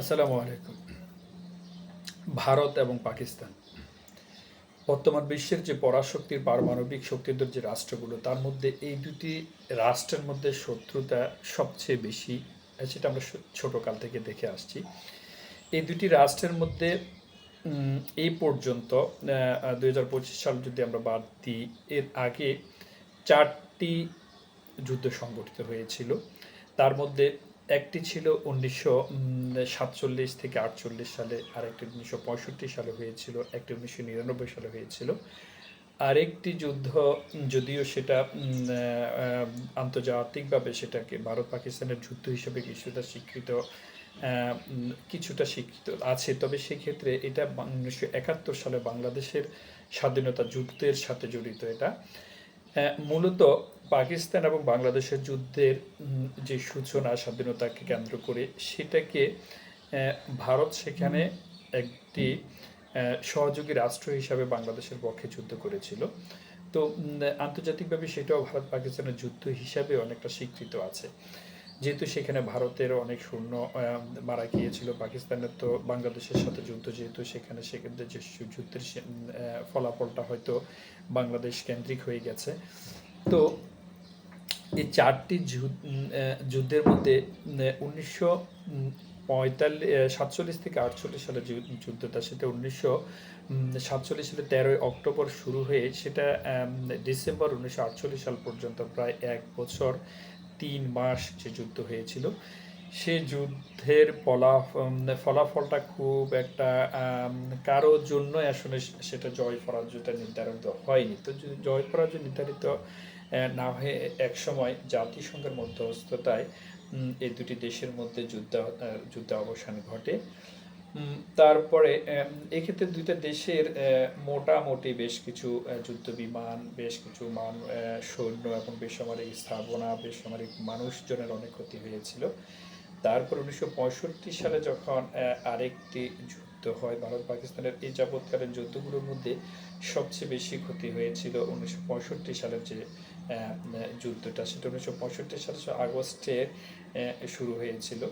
আসসালামু আলাইকুম। ভারত এবং পাকিস্তান। বর্তমান বিশ্বের যে পরাশক্তির পারমাণবিক শক্তিধর যে রাষ্ট্রগুলো, তার মধ্যে এই দুটি রাষ্ট্রের মধ্যে শত্রুতা সবচেয়ে বেশি, সেটা আমরা ছোটকাল থেকে দেখে আসছি। এই দুটি রাষ্ট্রের মধ্যে এই পর্যন্ত দুই হাজার পঁচিশ সাল যদি আমরা বাদ দিই, এর আগে চারটি যুদ্ধ সংগঠিত হয়েছিল। তার মধ্যে একটি ছিল উনিশশো সাতচল্লিশ থেকে আটচল্লিশ সালে, আরেকটি উনিশশো পঁয়ষট্টি সালে হয়েছিল, একটি উনিশশো নিরানব্বই সালে হয়েছিল। আরেকটি যুদ্ধ, যদিও সেটা আন্তর্জাতিকভাবে সেটাকে ভারত পাকিস্তানের যুদ্ধ হিসেবে কিছুটা স্বীকৃত কিছুটা স্বীকৃত আছে। তবে সেক্ষেত্রে এটা উনিশশো একাত্তর সালে বাংলাদেশের স্বাধীনতা যুদ্ধের সাথে জড়িত এটা। মূলত পাকিস্তান এবং বাংলাদেশের যুদ্ধের যে সূচনা স্বাধীনতাকে কেন্দ্র করে সেটাকে ভারত সেখানে একটি সহযোগী রাষ্ট্র হিসাবে বাংলাদেশের পক্ষে যুদ্ধ করেছিল। তো আন্তর্জাতিকভাবে সেটাও ভারত পাকিস্তানের যুদ্ধ হিসাবে অনেকটা স্বীকৃত আছে। যেহেতু সেখানে ভারতের অনেক আহ, মারা গিয়েছিল পাকিস্তানের তো বাংলাদেশের সাথে যুদ্ধ যেহেতু সেখানে সেক্ষেত্রে যে যুদ্ধের ফলাফলটা হয়তো বাংলাদেশ কেন্দ্রিক হয়ে গেছে। তো এই চারটি যুদ- যুদ্ধের মধ্যে উনিশশো পঁয়তাল্লিশ সাতচল্লিশ থেকে আটচল্লিশ সালে যুদ্ধটা সেটা উনিশশো সাতচল্লিশ সালে তেরোই অক্টোবর শুরু হয়ে সেটা ডিসেম্বর উনিশশো আটচল্লিশ সাল পর্যন্ত প্রায় এক বছর, তিন মাস যে যুদ্ধ হয়েছিল। সে যুদ্ধের ফলা ফলাফলটা খুব একটা কারোর জন্য আসলে সেটা জয় পরাজয়টা নির্ধারিত হয়নি। তো জয় পরাজয় নির্ধারিত না হয়ে এক সময় জাতিসংঘের মধ্যস্থতায় এই দুটি দেশের মধ্যে যুদ্ধ যুদ্ধ অবসান ঘটে। তারপরে এক্ষেত্রে দুইটা দেশের মোটামুটি বেশ কিছু যুদ্ধ বিমান, বেশ কিছু মান সৈন্য এবং বেসামরিক স্থাপনা, বেসামরিক মানুষজনের অনেক ক্ষতি হয়েছিল। তারপর উনিশশো পঁয়ষট্টি সালে যখন আরেকটি যুদ্ধ হয়। ভারত পাকিস্তানের এই যাবৎকালীন যুদ্ধগুলোর মধ্যে সবচেয়ে বেশি ক্ষতি হয়েছিল উনিশশো পঁয়ষট্টি সালের যে যুদ্ধটা। সেটা উনিশশো পঁয়ষট্টি সালের আগস্টে শুরু হয়েছিল।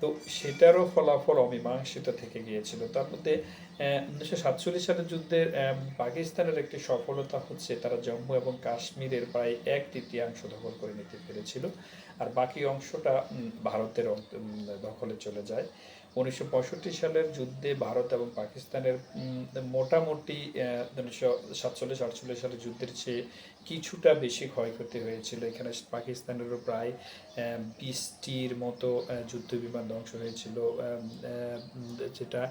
তো সেটারও ফলাফল অমীমাংসিত থেকে গিয়েছিল। তার মধ্যে উনিশশো সাতচল্লিশ সালের যুদ্ধের পাকিস্তানের একটি সফলতা হচ্ছে তারা জম্মু এবং কাশ্মীরের প্রায় এক তৃতীয়াংশ দখল করে নিতে পেরেছিল। আর বাকি অংশটা ভারতের দখলে চলে যায়। উনিশশো পঁয়ষট্টি সালের যুদ্ধে ভারত এবং পাকিস্তানের মোটামুটি উনিশশো সাতচল্লিশ আটচল্লিশ সালের যুদ্ধের চেয়ে কিছুটা বেশি ক্ষয়ক্ষতি হয়েছিল। এখানে পাকিস্তানেরও প্রায় বিশটির মতো আহ, যুদ্ধ বিমান ধ্বংস হয়েছিল। যেটা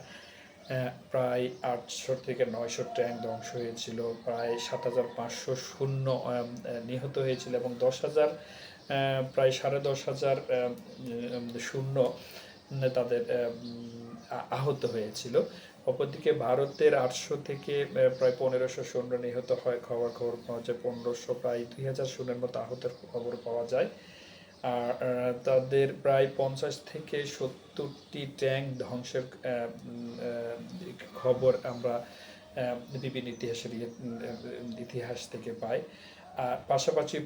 প্রায় আটশো থেকে নয়শো ট্যাঙ্ক ধ্বংস হয়েছিল। প্রায় সাত হাজার পাঁচশো শূন্য নিহত হয়েছিল এবং দশ হাজার প্রায় সাড়ে দশ হাজার শূন্য তাদের আহত হয়েছিল। অপরদিকে ভারতের আটশো থেকে প্রায় পনেরোশো সৈন্য নিহত হয়। খবর খবর পাওয়া যায় পনেরোশো, প্রায় দুই হাজার সৈন্যের মতো আহতের খবর পাওয়া যায়। আর তাদের প্রায় পঞ্চাশ থেকে সত্তরটি ট্যাঙ্ক ধ্বংসের খবর আমরা বিভিন্ন ইতিহাসের ইয়ে- ইতিহাস থেকে পাই। আর পাশাপাশি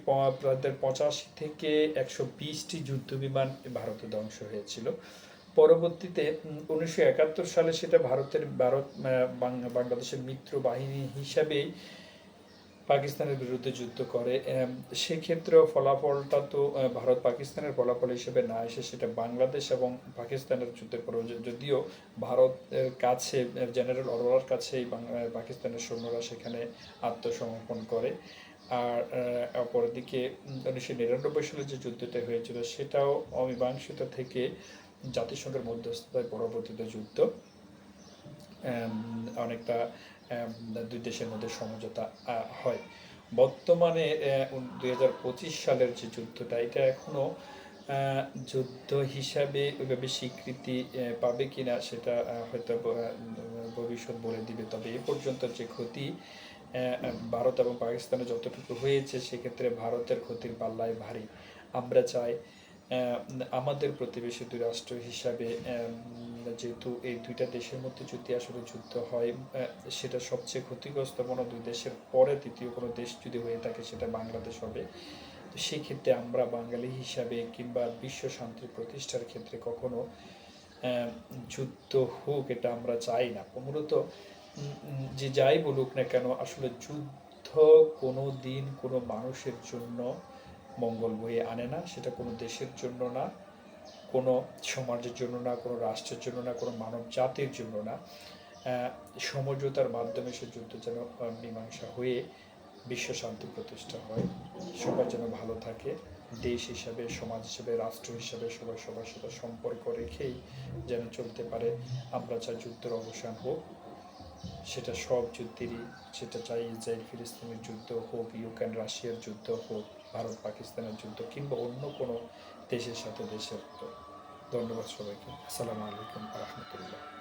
তাদের পঁচাশি থেকে একশো বিশটি যুদ্ধ বিমান ভারতে ধ্বংস হয়েছিল। পরবর্তীতে উনিশশো একাত্তর সালে সেটা ভারতের, ভারত বাংলাদেশের মিত্র বাহিনী হিসাবেই পাকিস্তানের বিরুদ্ধে যুদ্ধ করে। সেক্ষেত্রেও ফলাফলটা তো ভারত পাকিস্তানের ফলাফল হিসেবে না এসে সেটা বাংলাদেশ এবং পাকিস্তানের যুদ্ধের পর যদিও ভারতের কাছে জেনারেল অরোরার কাছেই পাকিস্তানের সৈন্যরা সেখানে আত্মসমর্পণ করে। আর অপরদিকে উনিশশো নিরানব্বই সালে যে যুদ্ধটা হয়েছিল, সেটাও অমীমাংসিত থেকে জাতিসংঘের মধ্যস্থতায় পরবর্তীত যুদ্ধ। অনেকটা দুই দেশের মধ্যে সমঝোতা হয়। বর্তমানে দুই হাজার পঁচিশ সালের যে যুদ্ধটা, এটা এখনও যুদ্ধ হিসাবে ওইভাবে স্বীকৃতি পাবে কিনা, সেটা হয়তো ভবিষ্যৎ বলে দিবে। তবে এ পর্যন্ত যে ক্ষতি ভারত এবং পাকিস্তানে যতটুকু হয়েছে, সেক্ষেত্রে ভারতের ক্ষতির পাল্লায় ভারী। আমরা চাই আমাদের প্রতিবেশী দুই রাষ্ট্র হিসাবে যেহেতু এই দুইটা দেশের মধ্যে যদি আসলে যুদ্ধ হয় সেটা সবচেয়ে ক্ষতিগ্রস্ত কোনো দুই দেশের পরে তৃতীয় কোনো দেশ যদি হয়ে থাকে, সেটা বাংলাদেশ হবে। তো সেক্ষেত্রে আমরা বাঙালি হিসাবে কিংবা বিশ্ব শান্তি প্রতিষ্ঠার ক্ষেত্রে কখনো যুদ্ধ হোক, এটা আমরা চাই না। মূলত যে যাই বলুক না কেন, আসলে যুদ্ধ কোনো দিন কোনো মানুষের জন্য মঙ্গল বয়ে আনে না। সেটা কোনো দেশের জন্য না, কোনো সমাজের জন্য না, কোনো রাষ্ট্রের জন্য না, কোনো মানব জাতির জন্য না। সমঝোতার মাধ্যমে সে যুদ্ধ যেন মীমাংসা হয়ে বিশ্ব শান্তি প্রতিষ্ঠা হয়। সবাই যেন ভালো থাকে। দেশ হিসাবে, সমাজ হিসাবে, রাষ্ট্র হিসাবে সবাই সবার সাথে সম্পর্ক রেখেই যেন চলতে পারে। আমরা চাই যুদ্ধের অবসান হোক। সেটা সব যুদ্ধেরই, সেটা চাই ইসরায়েল, ফিলিস্তিনের যুদ্ধ হোক, ইউক্রেন, রাশিয়ার যুদ্ধ হোক, ভারত, পাকিস্তানের যুদ্ধ কিংবা অন্য কোনো দেশের সাথে দেশের ধন্যবাদ সবাইকে। আসসালামু আলাইকুম রহমতুল্লাহ।